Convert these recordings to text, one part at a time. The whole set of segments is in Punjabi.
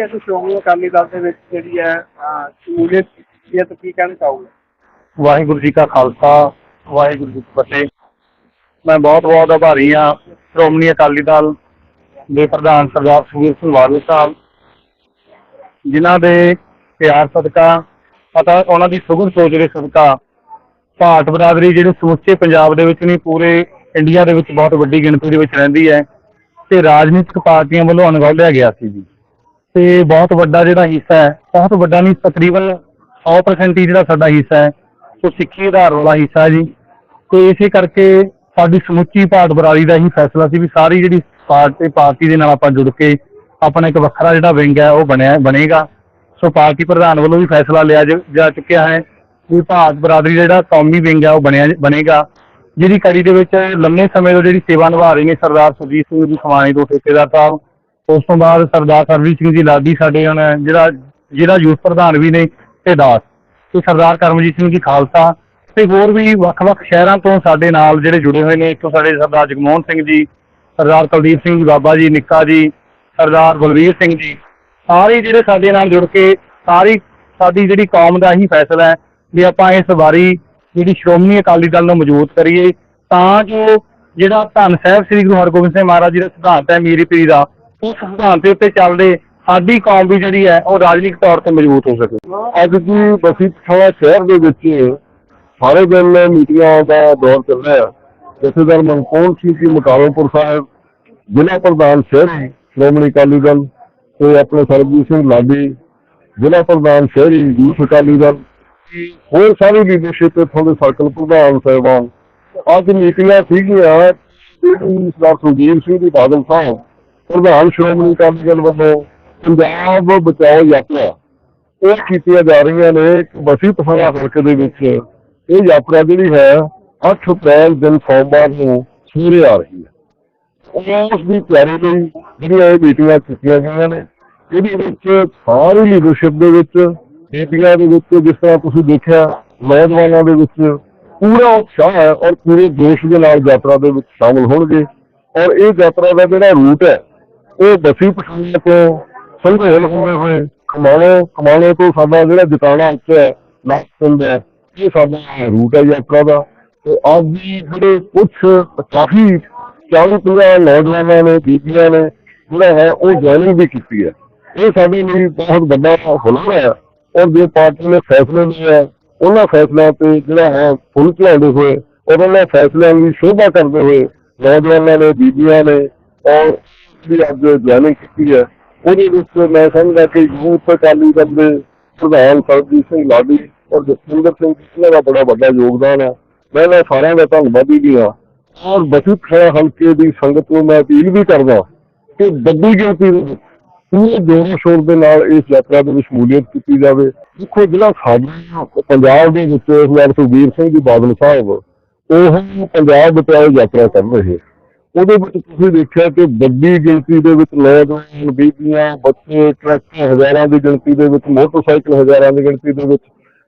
ਜੀ ਅਸੀਂ ਸ਼੍ਰੋਮਣੀ ਅਕਾਲੀ ਦਲ ਦੇ ਵਿੱਚ ਜਿਹੜੀ ਹੈ ਸ਼ਮੂਲੀਅਤ ਕੀਤੀ ਹੈ ਤਾਂ ਕੀ ਕਹਿਣਾ ਚਾਹੋਗੇ? ਵਾਹਿਗੁਰੂ ਜੀ ਕਾ ਖਾਲਸਾ, ਵਾਹਿਗੁਰੂ ਜੀ ਕੀ ਫਤਿਹ। ਮੈਂ ਬਹੁਤ ਬਹੁਤ ਆਭਾਰੀ ਹਾਂ ਸ਼੍ਰੋਮਣੀ ਅਕਾਲੀ ਦਲ ਦੇ ਪ੍ਰਧਾਨ ਸਰਦਾਰ ਸੁਖਬੀਰ ਸਿੰਘ ਬਾਦਲ ਸਾਹਿਬ। ਜਿਨ੍ਹਾਂ ਦੇ ਪਿਆਰ ਸਦਕਾ, ਪਤਾ ਉਹਨਾਂ ਦੀ ਸੁਗਨ ਸੋਚ ਦੇ ਸਦਕਾ ਭਾਟ ਬਰਾਦਰੀ ਜਿਹੜੇ ਸਮੁੱਚੇ ਪੰਜਾਬ ਦੇ ਵਿੱਚ ਨਹੀਂ ਪੂਰੇ ਇੰਡੀਆ ਦੇ ਵਿੱਚ ਬਹੁਤ ਵੱਡੀ ਗਿਣਤੀ ਦੇ ਵਿੱਚ ਰਹਿੰਦੀ ਹੈ ਤੇ ਰਾਜਨੀਤਿਕ ਪਾਰਟੀਆਂ ਵੱਲੋਂ ਅਣਗੌਲਿਆ ਗਿਆ ਸੀ ਜੀ। ਤੇ ਬਹੁਤ ਵੱਡਾ ਜਿਹੜਾ ਹਿੱਸਾ ਹੈ, ਬਹੁਤ ਵੱਡਾ ਨਹੀਂ, ਤਕਰੀਬਨ 100% ਹੀ ਜਿਹੜਾ ਸਾਡਾ ਹਿੱਸਾ ਹੈ, ਉਹ ਸਿੱਖੀ ਆਧਾਰ ਵਾਲਾ ਹਿੱਸਾ ਜੀ। ਤੇ ਇਸੇ ਕਰਕੇ ਸਾਡੀ ਸਮੁੱਚੀ ਭਾਰਤ ਬਰਾਦਰੀ ਦਾ ਹੀ ਫੈਸਲਾ ਸੀ ਵੀ ਸਾਰੀ ਜਿਹੜੀ ਪਾਰਟੀ ਪਾਰਟੀ ਦੇ ਨਾਲ ਆਪਾਂ ਜੁੜ ਕੇ ਆਪਣਾ ਇੱਕ ਵੱਖਰਾ ਜਿਹੜਾ ਵਿੰਗ ਹੈ, ਉਹ ਬਣਿਆ, ਬਣੇਗਾ। ਸੋ ਪਾਰਟੀ ਪ੍ਰਧਾਨ ਵੱਲੋਂ ਵੀ ਫੈਸਲਾ ਲਿਆ ਜਾ ਚੁੱਕਿਆ ਹੈ ਵੀ ਭਾਰਤ ਬਰਾਦਰੀ ਦਾ ਜਿਹੜਾ ਕੌਮੀ ਵਿੰਗ ਹੈ, ਉਹ ਬਣਿਆ, ਬਣੇਗਾ। ਜਿਹਦੀ ਕੜੀ ਦੇ ਵਿੱਚ ਲੰਮੇ ਸਮੇਂ ਤੋਂ ਜਿਹੜੀ ਸੇਵਾ ਨਿਭਾ ਰਹੇ ਨੇ ਸਰਦਾਰ ਸੁਰਜੀਤ ਸਿੰਘ ਜੀ ਖਵਾਣੀ ਤੋਂ ਠੇਕੇਦਾਰ ਸਾਹਿਬ ਉਸ ਤੋਂ ਬਾਅਦ ਸਰਦਾਰ ਸਰਵੀਰ ਸਿੰਘ ਜੀ ਲਾਡੀ ਸਾਡੇ ਹੁਣ ਜਿਹੜਾ ਜਿਹੜਾ ਯੂਥ ਪ੍ਰਧਾਨ ਵੀ ਨੇ ਤੇ ਦਾਸ। ਤੇ ਸਰਦਾਰ ਕਰਮਜੀਤ ਸਿੰਘ ਜੀ ਖਾਲਸਾ ਤੇ ਹੋਰ ਵੀ ਵੱਖ-ਵੱਖ ਸ਼ਹਿਰਾਂ ਤੋਂ ਸਾਡੇ ਨਾਲ ਜਿਹੜੇ ਜੁੜੇ ਹੋਏ ਨੇ। ਇੱਥੋਂ ਸਾਡੇ ਸਰਦਾਰ ਜਗਮੋਹਨ ਸਿੰਘ ਜੀ, ਸਰਦਾਰ ਕੁਲਦੀਪ ਸਿੰਘ ਜੀ, ਬਾਬਾ ਜੀ, ਨਿੱਕਾ ਜੀ, ਸਰਦਾਰ ਬਲਵੀਰ ਸਿੰਘ ਜੀ। ਸਾਰੇ ਜਿਹੜੇ ਸਾਡੇ ਨਾਲ ਜੁੜ ਕੇ ਸਾਰੀ ਸਾਡੀ ਜਿਹੜੀ ਕੌਮ ਦਾ ਹੀ ਫੈਸਲਾ ਹੈ ਵੀ ਆਪਾਂ ਇਸ ਵਾਰੀ ਜਿਹੜੀ ਸ਼੍ਰੋਮਣੀ ਅਕਾਲੀ ਦਲ ਨੂੰ ਮਜ਼ਬੂਤ ਕਰੀਏ ਤਾਂ ਜੋ ਜਿਹੜਾ ਧੰਨ ਸਾਹਿਬ ਸ੍ਰੀ ਗੁਰੂ ਹਰਗੋਬਿੰਦ ਸਿੰਘ ਮਹਾਰਾਜ ਜੀ ਦਾ ਸਿਧਾਂਤ ਹੈ, ਮੀਰੀ ਪੀਰੀ ਦਾ ਉਸ ਸਿਧਾਂਤ ਦੇ ਉੱਤੇ ਚੱਲਦੇ ਸਾਡੀ ਕੌਮ ਵੀ ਜਿਹੜੀ ਹੈ, ਉਹ ਰਾਜਨੀਤਿਕ ਤੌਰ ਤੇ ਮਜ਼ਬੂਤ ਹੋ ਸਕੇ। ਅੱਜ ਦੀ ਬਸੀ ਪਠਾਣਾ ਸ਼ਹਿਰ ਦੇ ਵਿੱਚ ਸਾਰੇ ਦਿਨ ਮੀਟਿੰਗਾਂ ਦਾ ਦੌਰ ਚੱਲ ਰਿਹਾ ਹੈ। ਜਥੇਦਾਰ ਮਨਕੋਨ ਸਿੰਘ ਜੀ ਮੁਕਾਰਮਪੁਰ ਸਾਹਿਬ, ਜ਼ਿਲ੍ਹਾ ਪ੍ਰਧਾਨ ਸ਼ਹਿਰੀ, ਸ਼੍ਰੋਮਣੀ ਅਕਾਲੀ ਦਲ ਤੇ ਆਪਣੇ ਸਰਬਜੀਤ ਸਿੰਘ ਲਾਡੀ, ਜ਼ਿਲ੍ਹਾ ਪ੍ਰਧਾਨ ਸ਼ਹਿਰੀ ਯੂਥ ਅਕਾਲੀ ਦਲ ਹੋਰ ਸਾਰੀ ਲੀਡਰਸ਼ਿਪ ਇੱਥੋਂ ਦੇ ਸਰਕਲ ਪ੍ਰਧਾਨ ਸਾਹਿਬਾਨ। ਅੱਜ ਮੀਟਿੰਗਾਂ ਸੀਗੀਆਂ ਸਰਦਾਰ ਸੁਖਬੀਰ ਸਿੰਘ ਜੀ ਬਾਦਲ ਸਾਹਿਬ ਪ੍ਰਧਾਨ ਸ਼੍ਰੋਮਣੀ ਅਕਾਲੀ ਦਲ ਵੱਲੋਂ ਪੰਜਾਬ ਬਚਾਓ ਯਾਤਰਾ। ਉਹ ਕੀਤੀਆਂ ਜਾ ਰਹੀਆਂ ਨੇ ਬਸੀ ਪਸਾਰਾ ਹਲਕੇ ਦੇ ਵਿੱਚ। ਇਹ ਯਾਤਰਾ ਜਿਹੜੀ ਹੈ 8 ਅਪ੍ਰੈਲ ਦਿਨ ਸੋਮਵਾਰ ਨੂੰ ਸਵੇਰੇ ਆ ਰਹੀ ਹੈ। ਉਸ ਦੀ ਤਿਆਰੀ ਲਈ ਜਿਹੜੀਆਂ ਇਹ ਮੀਟਿੰਗਾਂ ਕੀਤੀਆਂ ਗਈਆਂ ਨੇ, ਇਹਦੇ ਵਿੱਚ ਸਾਰੀ ਲੀਡਰਸ਼ਿਪ ਦੇ ਵਿੱਚ, ਮੀਟਿੰਗਾਂ ਦੇ ਵਿੱਚ ਜਿਸ ਤਰ੍ਹਾਂ ਤੁਸੀਂ ਦੇਖਿਆ, ਨੌਜਵਾਨਾਂ ਦੇ ਵਿੱਚ ਪੂਰਾ ਉਤਸ਼ਾਹ ਹੈ ਔਰ ਪੂਰੇ ਦੇਸ਼ ਦੇ ਨਾਲ ਯਾਤਰਾ ਦੇ ਵਿੱਚ ਸ਼ਾਮਲ ਹੋਣਗੇ। ਔਰ ਇਹ ਯਾਤਰਾ ਦਾ ਜਿਹੜਾ ਰੂਟ ਹੈ ਉਹ ਬਸੀ ਪਠਾਣਾ ਤੋਂ ਸੰਘੇਲ ਹੁੰਦੇ ਹੋਏ, ਕਮਾਣੇ ਕਮਾਣੇ ਤੋਂ ਸਾਡਾ ਜਿਹੜਾ ਜਟਾਣਾ ਉੱਤੇ ਹੈ ਨਾਸਪਿੰਡ ਹੈ, ਇਹ ਸਾਡਾ ਰੂਟ ਹੈ ਯਾਤਰਾ ਦਾ। ਤੇ ਅੱਜ ਵੀ ਜਿਹੜੇ ਕੁਝ ਕਾਫੀ ਚਾਲੀ ਪੰਜਾਹ ਨੌਜਵਾਨਾਂ ਨੇ, ਬੀਬੀਆਂ ਨੇ, ਜਿਹੜਾ ਹੈ, ਉਹ ਜੁਆਇਨਿੰਗ ਵੀ ਕੀਤੀ ਹੈ। ਇਹ ਸਾਡੇ ਲਈ ਬਹੁਤ ਵੱਡਾ ਹੁਨਰ ਹੈ। ਔਰ ਜੇ ਪਾਰਟੀ ਨੇ ਫੈਸਲੇ ਲਏ ਉਹਨਾਂ ਫੈਸਲਿਆਂ ਤੇ ਜਿਹੜਾ ਹੈ, ਫੁੱਲ ਚਲਾਉਂਦੇ ਹੋਏ ਔਰ ਉਹਨਾਂ ਫੈਸਲਿਆਂ ਦੀ ਸ਼ੋਭਾ ਕਰਦੇ ਹੋਏ ਨੌਜਵਾਨਾਂ ਨੇ, ਬੀਬੀਆਂ ਨੇ, ਔਰ ਵੀ ਅੱਜ ਜੁਆਇਨਿੰਗ ਕੀਤੀ ਹੈ। ਉਹਦੇ ਵਿੱਚ ਮੈਂ ਸਮਝਦਾ ਕਿ ਯੂਥ ਅਕਾਲੀ ਦਲ ਦੇ ਪ੍ਰਧਾਨ ਸਰਬਜੀਤ ਸਿੰਘ ਲਾਡੀ ਔਰ ਜਸਵਿੰਦਰ ਸਿੰਘ, ਇਹਨਾਂ ਦਾ ਬੜਾ ਵੱਡਾ ਯੋਗਦਾਨ ਹੈ। ਮੈਂ ਇਹਨਾਂ ਸਾਰਿਆਂ ਦਾ ਧੰਨਵਾਦੀ ਵੀ ਹਾਂ। ਔਰ ਬਸੀ ਪਠਾਣਾ ਹਲਕੇ ਦੀ ਸੰਗਤ ਨੂੰ ਮੈਂ ਅਪੀਲ ਵੀ ਕਰਦਾ ਕਿ ਵੱਡੀ ਗਿਣਤੀ ਦੇ ਪੂਰੇ ਜੋਰ ਸ਼ੋਰ ਦੇ ਨਾਲ ਇਸ ਯਾਤਰਾ ਦੇ ਵਿੱਚ ਸ਼ਮੂਲੀਅਤ ਕੀਤੀ ਜਾਵੇ। ਦੇਖੋ ਜਿਹੜਾ ਸਾਡਾ ਪੰਜਾਬ ਦੇ ਵਿੱਚ ਸਰਦਾਰ ਸੁਖਬੀਰ ਸਿੰਘ ਜੀ ਬਾਦਲ ਸਾਹਿਬ, ਉਹ ਪੰਜਾਬ ਬਚਾਓ ਯਾਤਰਾ ਕਰ ਰਹੇ। ਉਹਦੇ ਵਿੱਚ ਤੁਸੀਂ ਦੇਖਿਆ ਕਿ ਵੱਡੀ ਗਿਣਤੀ ਦੇ ਵਿੱਚ ਨੌਜਵਾਨ ਬੀਬੀਆਂ, ਬੱਚੇ, ਟਰੱਕ, ਹਜ਼ਾਰਾਂ ਦੀ ਗਿਣਤੀ ਦੇ ਵਿੱਚ, ਮੋਟਰਸਾਈਕਲ ਹਜ਼ਾਰਾਂ ਦੀ ਗਿਣਤੀ ਦੇ ਵਿੱਚ,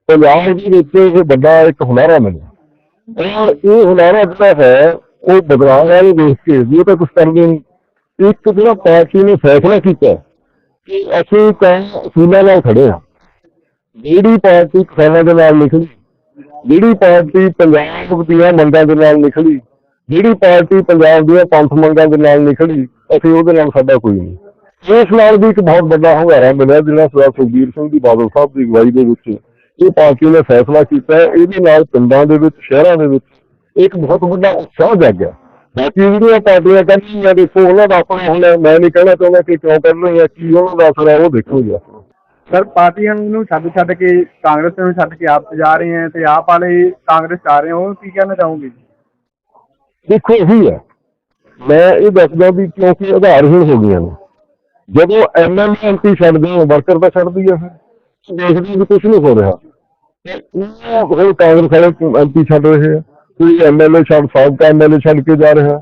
ਪੰਜਾਬ ਦੇ ਵਿੱਚ ਇਹ ਵੱਡਾ ਇੱਕ ਹੁਨਾਰਾ ਮਿਲਿਆ ਇਹ ਹੁਨਾਰਾ ਜਿਹੜਾ ਹੈ, ਉਹ ਬਦਲਾਅ ਵਾਲੇ ਦੇਖ ਕੇ ਵੀ ਉਹ ਤਾਂ ਕੁਝ ਕਰਦੇ ਨਹੀਂ। ਇੱਕ ਜਿਹੜਾ ਪਾਰਟੀ ਨੇ ਫੈਸਲਾ ਕੀਤਾ ਕਿ ਅਸੀਂ ਤਾਂ ਅਸੂਲਾਂ ਨਾਲ ਖੜੇ ਹਾਂ। ਜਿਹੜੀ ਪਾਰਟੀ ਕਿਸਾਨਾਂ ਦੇ ਨਾਲ ਨਿਕਲੀ, ਜਿਹੜੀ ਪਾਰਟੀ ਪੰਜਾਬ ਦੀਆਂ ਮੰਗਾਂ ਦੇ ਨਾਲ ਨਿਕਲੀ ਜਿਹੜੀ ਪਾਰਟੀ ਪੰਜਾਬ ਦੀਆਂ ਪੰਥ ਮੰਗਾਂ ਦੇ ਨਾਲ ਨਿਕਲੀ, ਅਸੀਂ ਉਹਦੇ ਨਾਲ ਸਾਡਾ ਕੋਈ ਨਹੀਂ। ਇਸ ਨਾਲ ਵੀ ਇੱਕ ਬਹੁਤ ਵੱਡਾ ਹੰਗਾਰਾ ਮਿਲਿਆ ਜਿਹੜਾ ਸਰਦਾਰ ਸੁਖਬੀਰ ਸਿੰਘ ਦੀ ਬਾਦਲ ਸਾਹਿਬ ਦੀ ਅਗਵਾਈ ਦੇ ਵਿੱਚ। ਇਹ ਪਾਰਟੀ ਨੇ ਫੈਸਲਾ ਕੀਤਾ ਹੈ, ਇਹਦੇ ਨਾਲ ਪਿੰਡਾਂ ਦੇ ਵਿੱਚ, ਸ਼ਹਿਰਾਂ ਦੇ ਵਿੱਚ ਇੱਕ ਬਹੁਤ ਵੱਡਾ ਉਤਸ਼ਾਹ ਜਾਗਿਆ। ਬਾਕੀ ਜਿਹੜੀਆਂ ਪਾਰਟੀਆਂ ਕਹਿੰਦੀਆਂ ਦੇਖੋ, ਉਹਨਾਂ ਦਾ ਆਪਣਾ ਹੁਣ ਮੈਂ ਨਹੀਂ ਕਹਿਣਾ ਚਾਹੁੰਦਾ ਕਿ ਕਿਉਂ ਕਰ ਰਹੀਆਂ ਕੀ ਉਹਨਾਂ ਦਾ ਅਸਰ ਹੈ ਉਹ ਦੇਖੋ ਜੀ ਸਰ, ਪਾਰਟੀਆਂ ਨੂੰ ਛੱਡ ਛੱਡ ਕੇ, ਕਾਂਗਰਸ ਨੂੰ ਛੱਡ ਕੇ ਆਪ ਜਾ ਰਹੇ ਹੈ ਤੇ ਆਪ ਵਾਲੇ ਕਾਂਗਰਸ ਚ ਆ ਰਹੇ ਹੋ ਕੀ ਕਹਿਣਾ ਚਾਹੋਗੇ ਜੀ? ਦੇਖੋ ਇਹੀ ਹੈ। ਮੈਂ ਇਹ ਦੱਸਦਾ ਵੀ ਕਿਉਂਕਿ ਆਧਾਰਹੀਣ ਹੋ ਗਈਆਂ ਨੇ। ਜਦੋਂ ਐਮਐਲਏ ਐਮਪੀ ਛੱਡਦੇ ਹੋ ਵਰਕਰ ਤਾਂ ਛੱਡਦੀ ਆ। ਫਿਰ ਦੇਖਦੇ ਵੀ ਕੁਝ ਨਹੀਂ ਹੋ ਰਿਹਾ। ਤੇ ਉਹ ਕਾਂਗਰਸ ਵਾਲੇ ਐਮਪੀ ਛੱਡ ਰਹੇ ਆ। ਕੋਈ ਐਮਐਲਏ ਛੱਡ, ਸਾਬਕਾ ਐਮਐਲਏ ਛੱਡ ਕੇ ਜਾ ਰਿਹਾ।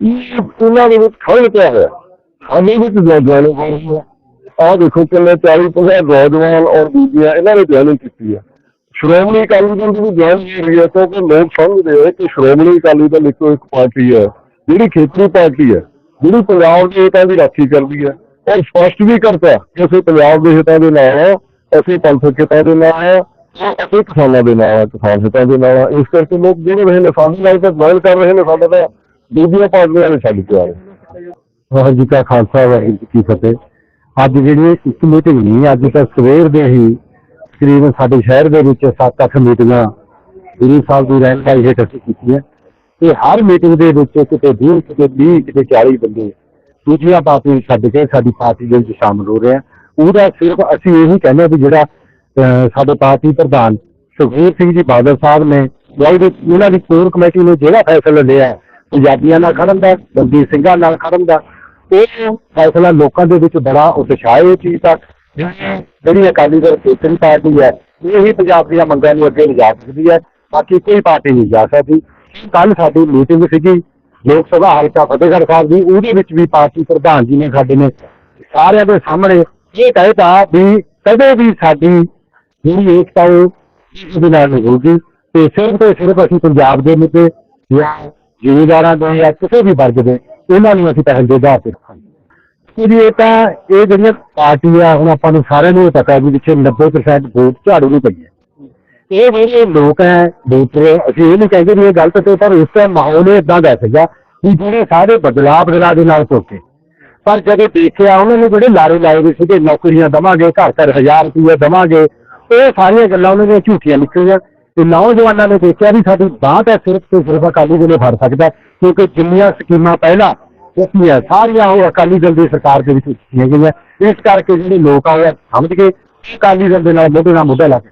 ਇਹ ਉਹਨਾਂ ਦੇ ਵਿੱਚ ਖੜੇ ਪਿਆ ਹੋਇਆ ਸਾਡੇ ਵਿੱਚ ਨੌਜਵਾਨ ਹੋ ਰਹੇ ਆ। ਆਹ ਦੇਖੋ ਕਿੰਨੇ 40 50 ਨੌਜਵਾਨ ਔਰ ਬੀਬੀਆਂ ਇਹਨਾਂ ਨੇ ਜੁਆਇਨਿੰਗ ਕੀਤੀ ਹੈ ਸ਼੍ਰੋਮਣੀ ਅਕਾਲੀ ਦਲ ਦੀ ਵੀ ਜੁਆਇਨ ਰਹੀ ਹੈ ਕਿਉਂਕਿ ਲੋਕ ਸਮਝਦੇ ਹੈ ਕਿ ਸ਼੍ਰੋਮਣੀ ਅਕਾਲੀ ਦਲ ਇੱਕੋ ਇੱਕ ਪਾਰਟੀ ਹੈ ਜਿਹੜੀ ਖੇਤਰੀ ਪਾਰਟੀ ਹੈ ਜਿਹੜੀ ਪੰਜਾਬ ਦੇ ਹਿੱਤਾਂ ਦੀ ਰਾਖੀ ਕਰਦੀ ਹੈ ਔਰ ਸਪਸ਼ਟ ਵੀ ਕਰਤਾ ਕਿ ਅਸੀਂ ਪੰਜਾਬ ਦੇ ਹਿੱਤਾਂ ਦੇ ਨਾਲ ਹਾਂ, ਅਸੀਂ ਪੰਥਕ ਹਿੱਤਾਂ ਦੇ ਨਾਲ ਹਾਂ, ਅਸੀਂ ਕਿਸਾਨਾਂ ਦੇ ਨਾਲ ਹਾਂ, ਕਿਸਾਨ ਹਿੱਤਾਂ ਦੇ ਨਾਲ ਹਾਂ। ਇਸ ਕਰਕੇ ਲੋਕ ਜਿਹੜੇ ਰਹੇ ਨੇ ਸਾਨੂੰ ਨਾਲ ਤਾਂ ਮਾਇਲ ਕਰ ਰਹੇ ਨੇ ਸਾਡਾ ਤਾਂ ਦੂਜੀਆਂ ਪਾਰਟੀਆਂ ਨੇ ਛੱਡ ਕੇ ਆ ਰਹੇ ਵਾਹਿਗੁਰੂ ਜੀ ਕਾ ਖਾਲਸਾ ਵਾਹਿਗੁਰੂ ਜੀ ਕੀ ਫਤਿਹ। ਅੱਜ ਜਿਹੜੀ ਇੱਕ ਮੀਟਿੰਗ ਨਹੀਂ ਅੱਜ ਤਾਂ ਸਵੇਰ ਦੇ ਹੀ ਤਕਰੀਬਨ ਸਾਡੇ ਸ਼ਹਿਰ ਦੇ ਵਿੱਚ 7-8 ਮੀਟਿੰਗਾਂ ਗੁਰੂ ਸਾਹਿਬ ਦੀ ਰਹਿਨਮਾਈ ਹੇਠ ਅਸੀਂ ਕੀਤੀਆਂ। ਤੇ ਹਰ ਮੀਟਿੰਗ ਦੇ ਵਿੱਚ ਕਿਤੇ 20 ਕਿਤੇ 20 ਕਿਤੇ 40 ਬੰਦੇ ਦੂਜੀਆਂ ਪਾਰਟੀਆਂ ਛੱਡ ਕੇ ਸਾਡੀ ਪਾਰਟੀ ਦੇ ਵਿੱਚ ਸ਼ਾਮਲ ਹੋ ਰਹੇ ਆ। ਉਹਦਾ ਸਿਰਫ ਅਸੀਂ ਇਹੀ ਕਹਿੰਦੇ ਵੀ ਜਿਹੜਾ ਅਹ, ਸਾਡੇ ਪਾਰਟੀ ਪ੍ਰਧਾਨ ਸੁਖਬੀਰ ਸਿੰਘ ਜੀ ਬਾਦਲ ਸਾਹਿਬ ਨੇ ਜਿਹੜੀ ਉਹਨਾਂ ਦੀ ਕੋਰ ਕਮੇਟੀ ਨੇ ਜਿਹੜਾ ਫੈਸਲਾ ਲਿਆ ਪੰਜਾਬੀਆਂ ਨਾਲ ਖੜਨ ਦਾ ਬੰਦੀ ਸਿੰਘਾਂ ਨਾਲ ਖੜਨ ਦਾ ਉਹ ਫੈਸਲਾ ਲੋਕਾਂ ਦੇ ਵਿੱਚ ਬੜਾ ਉਤਸ਼ਾਹ ਹੈ ਚੀਜ਼ ਦਾ ਜਿਹੜੀ ਅਕਾਲੀ ਦਲ ਖੇਤਰੀ ਪਾਰਟੀ ਹੈ, ਇਹ ਹੀ ਪੰਜਾਬ ਦੀਆਂ ਮੰਗਾਂ ਨੂੰ ਅੱਗੇ ਲਿਜਾ ਸਕਦੀ ਹੈ, ਬਾਕੀ ਕੋਈ ਪਾਰਟੀ ਨਹੀਂ ਜਾ ਸਕਦੀ। ਕੱਲ ਸਾਡੀ ਮੀਟਿੰਗ ਸੀਗੀ, ਲੋਕ ਸਭਾ ਹਲਕਾ ਫਤਿਹਗੜ੍ਹ ਸਾਹਿਬ ਦੀ, ਉਹਦੇ ਵਿੱਚ ਵੀ ਪਾਰਟੀ ਪ੍ਰਧਾਨ ਜੀ ਨੇ ਸਾਡੇ ਨੇ ਸਾਰਿਆਂ ਦੇ ਸਾਹਮਣੇ ਇਹ ਕਹਿਤਾ ਵੀ ਕਦੇ ਵੀ ਸਾਡੀ ਜਿਹੜੀ ਏਕਤਾ ਉਹ ਦੇ ਨਾਲ ਨਹੀਂ ਹੋਊਗੀ। ਤੇ ਸਿਰਫ ਤੇ ਸਿਰਫ ਅਸੀਂ ਪੰਜਾਬ ਦੇ ਮੁੱਦੇ ਜਾਂ ਜ਼ਿਮੀਂਦਾਰਾਂ ਦੇ ਜਾਂ ਕਿਸੇ ਵੀ ਵਰਗ ਦੇ, ਇਹਨਾਂ ਨੂੰ ਅਸੀਂ ਪਹਿਲ ਦੇ ਆਧਾਰ ਤੇ ਰੱਖਾਂਗੇ ਇਹ ਤਾਂ ਇਹ ਜਿਹੜੀਆਂ ਪਾਰਟੀਆਂ ਹੁਣ ਆਪਾਂ ਨੂੰ ਸਾਰਿਆਂ ਨੂੰ ਇਹ ਪਤਾ ਵੀ ਪਿੱਛੇ 90% ਵੋਟ ਝਾੜੂ ਨੂੰ ਪਈ ਹੈ। ਇਹ ਜਿਹੜੇ ਲੋਕ ਹੈ, ਵੋਟਰ, ਅਸੀਂ ਇਹ ਨਹੀਂ ਕਹਿੰਦੇ ਵੀ ਇਹ ਗਲਤ ਤੇ ਪਰ ਉਸ ਟਾਈਮ ਮਾਹੌਲ ਇਦਾਂ ਦਾ ਸੀਗਾ ਵੀ ਜਿਹੜੇ ਸਾਰੇ ਬਦਲਾਅ ਬਦਲਾਅ ਦੇ ਨਾਲ ਤੁਰਕੇ ਪਰ ਜਦੋਂ ਦੇਖਿਆ ਉਹਨਾਂ ਨੇ ਜਿਹੜੇ ਲਾਰੇ ਲਾਏ ਹੋਏ ਸੀਗੇ, ਨੌਕਰੀਆਂ ਦਵਾਂਗੇ, ਘਰ ਘਰ ਹਜ਼ਾਰ ਰੁਪਏ ਦਵਾਂਗੇ, ਇਹ ਸਾਰੀਆਂ ਗੱਲਾਂ ਉਹਨਾਂ ਦੀਆਂ ਝੂਠੀਆਂ ਨਿਕਲੀਆਂ। ਤੇ ਨੌਜਵਾਨਾਂ ਨੇ ਦੇਖਿਆ ਵੀ ਸਾਡੀ ਬਾਂਹ ਤਾਂ ਸਿਰਫ ਤੇ ਸਿਰਫ ਅਕਾਲੀ ਦਲ ਨੇ ਫੜ ਸਕਦਾ, ਕਿਉਂਕਿ ਜਿੰਨੀਆਂ ਸਕੀਮਾਂ ਪਹਿਲਾਂ ਉਸਨੀਆਂ ਸਾਰੀਆਂ ਉਹ ਅਕਾਲੀ ਦਲ ਦੀ ਸਰਕਾਰ ਦੇ ਵਿੱਚ ਕੀਤੀਆਂ ਗਈਆਂ। ਇਸ ਕਰਕੇ ਜਿਹੜੇ ਲੋਕ ਆ ਉਹ ਸਮਝ ਕੇ ਅਕਾਲੀ ਦਲ ਦੇ ਨਾਲ ਮੋਢੇ ਨਾਲ ਮੋਢਾ ਲਾ ਕੇ